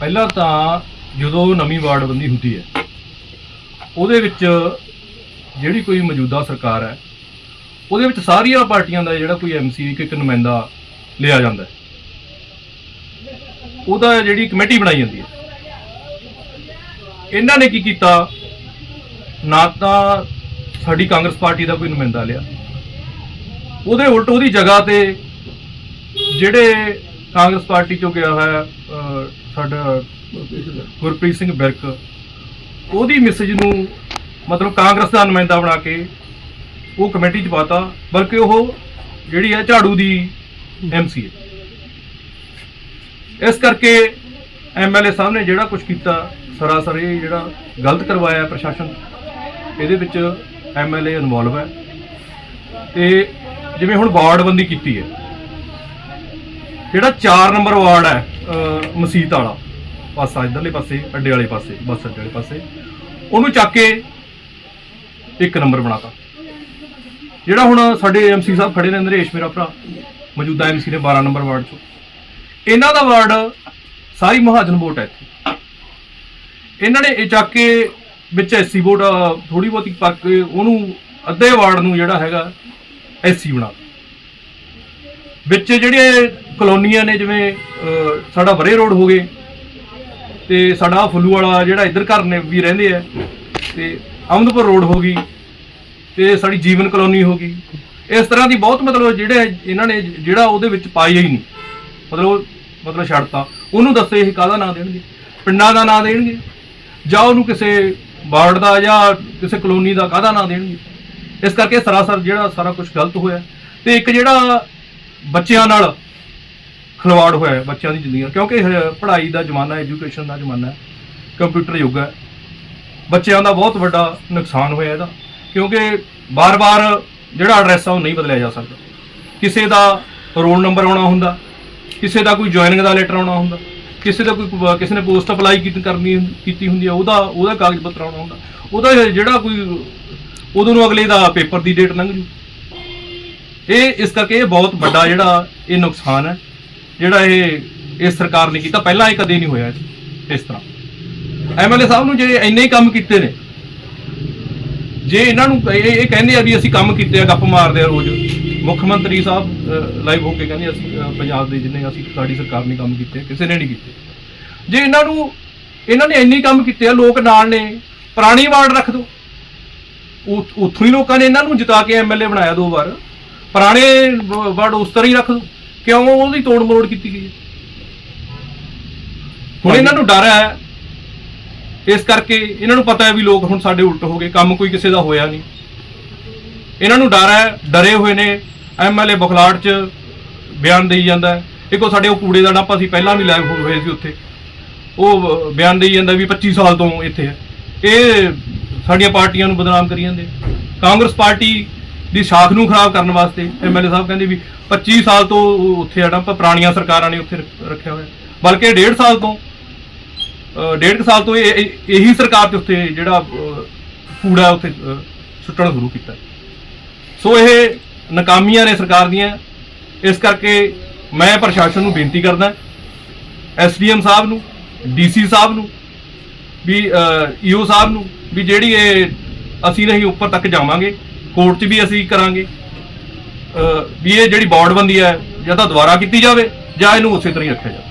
ਪਹਿਲਾਂ ਤਾਂ ਜਦੋਂ ਨਵੀਂ ਵਾਰਡਬੰਦੀ ਹੁੰਦੀ ਹੈ, ਉਹਦੇ ਵਿੱਚ ਜਿਹੜੀ ਕੋਈ ਮੌਜੂਦਾ ਸਰਕਾਰ ਹੈ, ਉਹਦੇ ਵਿੱਚ ਸਾਰੀਆਂ ਪਾਰਟੀਆਂ ਦਾ ਜਿਹੜਾ ਕੋਈ ਐਮਸੀ ਇੱਕ ਇੱਕ ਨੁਮਾਇੰਦਾ ਲਿਆ ਜਾਂਦਾ ਹੈ। ਉਹਦਾ ਜਿਹੜੀ ਕਮੇਟੀ ਬਣਾਈ ਜਾਂਦੀ ਹੈ। ਇਹਨਾਂ ਨੇ ਕੀ ਕੀਤਾ? ਨਾ ਤਾਂ ਸਾਡੀ ਕਾਂਗਰਸ ਪਾਰਟੀ ਦਾ ਕੋਈ ਨੁਮਾਇੰਦਾ ਲਿਆ। ਉਹਦੇ ਉਲਟ ਉਹਦੀ ਜਗ੍ਹਾ ਤੇ ਜਿਹੜੇ ਕਾਂਗਰਸ ਪਾਰਟੀ ਚੋਂ ਗਿਆ ਹੋਇਆ ਸਾਡਾ ਗੁਰਪ੍ਰੀਤ ਸਿੰਘ ਬਿਰਕ, ਉਹਦੀ ਮੈਸੇਜ ਨੂੰ ਮਤਲਬ ਕਾਂਗਰਸ ਦਾ ਨੁਮਾਇੰਦਾ ਬਣਾ ਕੇ ਉਹ ਕਮੇਟੀ ਚ ਪਾਤਾ ਬਲਕਿ ਉਹ ਜਿਹੜੀ ਹੈ ਝਾੜੂ ਦੀ ਐਮਸੀ ਹੈ। ਇਸ ਕਰਕੇ ਐਮਐਲਏ ਸਾਹਿਬ ਨੇ ਜਿਹੜਾ ਕੁਝ ਕੀਤਾ, ਸਰਾਸਰ ਇਹ ਜਿਹੜਾ ਗਲਤ ਕਰਵਾਇਆ ਪ੍ਰਸ਼ਾਸਨ, ਇਹਦੇ ਵਿੱਚ ਐਮਐਲਏ ਇਨਵੋਲਵ ਹੈ। ਤੇ ਜਿਵੇਂ ਹੁਣ ਵਾਰਡਬੰਦੀ ਕੀਤੀ ਹੈ ਜਿਹੜਾ 4 ਨੰਬਰ ਵਾਰਡ ਹੈ ਮਸੀਤ ਵਾਲਾ ਪਾਸਾ ਇਧਰਲੇ ਪਾਸੇ, ਅੱਡੇ ਵਾਲੇ ਪਾਸੇ, ਬੱਸ ਅੱਡੇ ਵਾਲੇ ਪਾਸੇ, ਉਹਨੂੰ ਚੱਕ ਕੇ ਇੱਕ ਨੰਬਰ ਬਣਾਤਾ। ਜਿਹੜਾ ਹੁਣ ਸਾਡੇ ਐਮਸੀ ਸਾਹਿਬ ਖੜੇ ਨੇ ਨਰੇਸ਼ ਮੇਰਾ ਭਰਾ, ਮੌਜੂਦਾ ਐਮਸੀ ਨੇ 12 ਨੰਬਰ ਵਾਰਡ ਚੋਂ। ਇਹਨਾਂ ਦਾ ਵਾਰਡ ਸਾਰੀ ਮਹਾਜਨ ਵੋਟ ਹੈ ਇੱਥੇ। ਇਹਨਾਂ ਨੇ ਇਹ ਚੱਕ ਕੇ ਵਿੱਚ ਐਸਸੀ ਵੋਟ ਥੋੜੀ ਬਹੁਤੀ ਪਾ ਕੇ ਉਹਨੂੰ ਅੱਧੇ ਵਾਰਡ ਨੂੰ ਜਿਹੜਾ ਹੈਗਾ ਐਸਸੀ ਬਣਾ ਦਿੱਤਾ। ਵਿੱਚ ਜਿਹੜੇ ਕਲੋਨੀਆਂ ਨੇ ਜਿਵੇਂ ਸਾਡਾ ਵਰੇ ਰੋਡ ਹੋ ਗਏ ਤੇ ਸਾਡਾ ਫੁੱਲੂ ਵਾਲਾ ਜਿਹੜਾ ਇੱਧਰ ਘਰ ਨੇ ਵੀ ਰਹਿੰਦੇ ਆ ਤੇ ਅਮਨਪੁਰ ਰੋਡ ਹੋ ਗਈ ਤੇ ਸਾਡੀ ਜੀਵਨ ਕਲੋਨੀ ਹੋ ਗਈ। ਇਸ ਤਰ੍ਹਾਂ ਦੀ ਬਹੁਤ ਮਤਲਬ ਜਿਹੜੇ ਇਹਨਾਂ ਨੇ ਜਿਹੜਾ ਉਹਦੇ ਵਿੱਚ ਪਾਈ ਹੀ ਨਹੀਂ। ਮਤਲਬ ਮਤਲਬ ਛੱਡਤਾ। ਉਹਨੂੰ ਦੱਸੇ ਇਹ ਕਾਹਦਾ ਨਾਂ ਦੇਣਗੇ? ਪਿੰਡਾਂ ਦਾ ਨਾਂ ਦੇਣਗੇ? ਜਾਂ ਉਹਨੂੰ ਕਿਸੇ ਵਾਰਡ ਦਾ ਜਾਂ ਕਿਸੇ ਕਲੋਨੀ ਦਾ ਕਾਹਦਾ ਨਾਂ ਦੇਣਗੇ? ਇਸ ਕਰਕੇ ਸਰਾਸਰ ਜਿਹੜਾ ਸਾਰਾ ਕੁਝ ਗਲਤ ਹੋਇਆ। ਤੇ ਇੱਕ ਜਿਹੜਾ ਬੱਚਿਆਂ ਨਾਲ ਖਿਲਵਾੜ ਹੋਇਆ ਹੈ, ਬੱਚਿਆਂ ਦੀ ਜ਼ਿੰਦਗੀ ਨਾਲ ਕਿਉਂਕਿ ਇਹ ਪੜ੍ਹਾਈ ਦਾ ਜ਼ਮਾਨਾ ਐਜੂਕੇਸ਼ਨ ਦਾ ਜ਼ਮਾਨਾ ਕੰਪਿਊਟਰ ਯੁੱਗ ਹੈ। ਬੱਚਿਆਂ ਦਾ ਬਹੁਤ ਵੱਡਾ ਨੁਕਸਾਨ ਹੋਇਆ ਇਹਦਾ ਕਿਉਂਕਿ ਬਾਰ-ਬਾਰ ਜਿਹੜਾ ਐਡਰੈਸ ਆ ਉਹ ਨਹੀਂ ਬਦਲਿਆ ਜਾ ਸਕਦਾ। ਕਿਸੇ ਦਾ ਰੋਲ ਨੰਬਰ ਆਉਣਾ ਹੁੰਦਾ ਕਿਸੇ ਦਾ ਕੋਈ ਜੁਆਇਨਿੰਗ ਦਾ ਲੈਟਰ ਆਉਣਾ ਹੁੰਦਾ ਕਿਸੇ ਦਾ ਕੋਈ ਕਿਸੇ ਨੇ ਪੋਸਟ ਅਪਲਾਈ ਕੀਤੀ ਕਰਨੀ ਕੀਤੀ ਹੁੰਦੀ ਹੈ ਉਹਦਾ ਉਹਦਾ ਕਾਗਜ਼ ਪੱਤਰ ਆਉਣਾ ਹੁੰਦਾ। ਉਹਦਾ ਜਿਹੜਾ ਕੋਈ ਉਦੋਂ ਨੂੰ ਅਗਲੇ ਦਾ ਪੇਪਰ ਦੀ ਡੇਟ ਲੰਘ ਜੂ। ਇਹ ਇਸ ਕਰਕੇ ਇਹ ਬਹੁਤ ਵੱਡਾ ਜਿਹੜਾ ਇਹ ਨੁਕਸਾਨ ਹੈ। ਜਿਹੜਾ ਇਹ, ਇਸ ਸਰਕਾਰ ਨੇ ਕੀਤਾ, ਪਹਿਲਾਂ ਇਹ ਕਦੇ ਨਹੀਂ ਹੋਇਆ ਇਸ- ਇਸ ਤਰ੍ਹਾਂ। ਐਮਐਲਏ ਸਾਹਿਬ ਨੂੰ ਜੇ ਇੰਨੇ ਹੀ ਕੰਮ ਕੀਤੇ ਨੇ, ਜੇ ਇਹਨਾਂ ਨੂੰ ਇਹ ਕਹਿੰਦੇ ਆ ਵੀ ਅਸੀਂ ਕੰਮ ਕੀਤੇ ਆ, ਗੱਪ ਮਾਰਦੇ ਆ ਰੋਜ਼। ਮੁੱਖ ਮੰਤਰੀ ਸਾਹਿਬ ਲਾਈਵ ਹੋ ਕੇ ਕਹਿੰਦੇ ਅਸੀਂ ਪੰਜਾਬ ਦੇ ਜਿੰਨੇ ਅਸੀਂ, ਸਾਡੀ ਸਰਕਾਰ ਨੇ ਕੰਮ ਕੀਤੇ ਕਿਸੇ ਨੇ ਨਹੀਂ ਕੀਤੇ। ਜੇ ਇਹਨਾਂ ਨੂੰ, ਇਹਨਾਂ ਨੇ ਇੰਨੇ ਕੰਮ ਕੀਤੇ ਆ, ਲੋਕ ਨਾਲ ਨੇ, ਪੁਰਾਣੀ ਵਾਰਡ ਰੱਖ ਦੋ ਉੱਥੋਂ ਹੀ ਲੋਕਾਂ ਨੇ ਇਹਨਾਂ ਨੂੰ ਜਿਤਾ ਕੇ ਐਮਐਲਏ ਬਣਾਇਆ ਦੋ ਵਾਰ। ਪੁਰਾਣੇ ਵਾਰਡ ਉਸ ਤਰ੍ਹਾਂ ਹੀ ਰੱਖ ਦੋ ਕਿਉਂ ਉਹਦੀ ਤੋੜ ਮਰੋੜ ਕੀਤੀ ਗਈ ਹੈ? ਹੁਣ ਇਹਨਾਂ ਨੂੰ ਡਰ ਹੈ। ਇਸ ਕਰਕੇ ਇਹਨਾਂ ਨੂੰ ਪਤਾ ਹੈ ਵੀ ਲੋਕ ਹੁਣ ਸਾਡੇ ਉਲਟ ਹੋ ਗਏ, ਕੰਮ ਕੋਈ ਕਿਸੇ ਦਾ ਹੋਇਆ ਨਹੀਂ। ਇਹਨਾਂ ਨੂੰ ਡਰ ਹੈ, ਡਰੇ ਹੋਏ ਨੇ। ਐਮਐਲਏ ਬਖਲਾੜ ਚ ਬਿਆਨ ਦੇਈ ਜਾਂਦਾ ਇੱਕੋ ਸਾਡੇ ਉਹ ਕੂੜੇ ਦਾ ਡੱਪਾ ਸੀ, ਪਹਿਲਾਂ ਵੀ ਲਾਈਵ ਹੋਏ ਸੀ ਉੱਥੇ। ਉਹ ਬਿਆਨ ਦੇਈ ਜਾਂਦਾ ਵੀ 25 ਸਾਲ ਤੋਂ ਇੱਥੇ ਹੈ। ਇਹ ਸਾਡੀਆਂ ਪਾਰਟੀਆਂ ਨੂੰ ਬਦਨਾਮ ਕਰੀ ਜਾਂਦੇ। ਕਾਂਗਰਸ ਪਾਰਟੀ ਦੀ ਸ਼ਾਖ ਨੂੰ ਖਰਾਬ ਕਰਨ ਵਾਸਤੇ ਐਮਐਲਏ ਸਾਹਿਬ ਕਹਿੰਦੇ ਵੀ 25 ਸਾਲ ਤੋਂ ਉੱਥੇ ਆ ਡੰਪ ਪੁਰਾਣੀਆਂ ਸਰਕਾਰਾਂ ਨੇ ਉੱਥੇ ਰੱਖ- ਰੱਖਿਆ ਹੋਇਆ। ਬਲਕਿ ਡੇਢ ਸਾਲ ਤੋਂ ਅਹ, ਡੇਢ ਕੁ ਸਾਲ ਤੋਂ ਇਹ ਇਹ- ਇਹੀ ਸਰਕਾਰ ਤੇ ਉੱਥੇ ਜਿਹੜਾ ਅਹ, ਕੂੜਾ ਉੱਥੇ ਸੁੱਟਣਾ ਸ਼ੁਰੂ ਕੀਤਾ। ਸੋ ਇਹ ਨਾਕਾਮੀਆਂ ਨੇ ਸਰਕਾਰ ਦੀਆਂ। ਇਸ ਕਰਕੇ ਮੈਂ ਪ੍ਰਸ਼ਾਸਨ ਨੂੰ ਬੇਨਤੀ ਕਰਦਾ ਐਸਡੀਐਮ ਸਾਹਿਬ ਨੂੰ ਡੀਸੀ ਸਾਹਿਬ ਨੂੰ ਵੀ ਈਓ ਸਾਹਿਬ ਨੂੰ ਵੀ ਜਿਹੜੀ ਇਹ ਅਸੀਂ ਨਹੀਂ ਉੱਪਰ ਤੱਕ ਜਾਵਾਂਗੇ। ਕੋਰਟ 'ਚ ਵੀ ਅਸੀਂ ਕਰਾਂਗੇ। ਵੀ ਇਹ ਜਿਹੜੀ ਬੋਰਡਬੰਦੀ ਹੈ ਜਾਂ ਤਾਂ ਦੁਬਾਰਾ ਕੀਤੀ ਜਾਵੇ ਜਾਂ ਇਹਨੂੰ ਉਸੇ ਤਰ੍ਹਾਂ ਹੀ ਰੱਖਿਆ ਜਾਵੇ।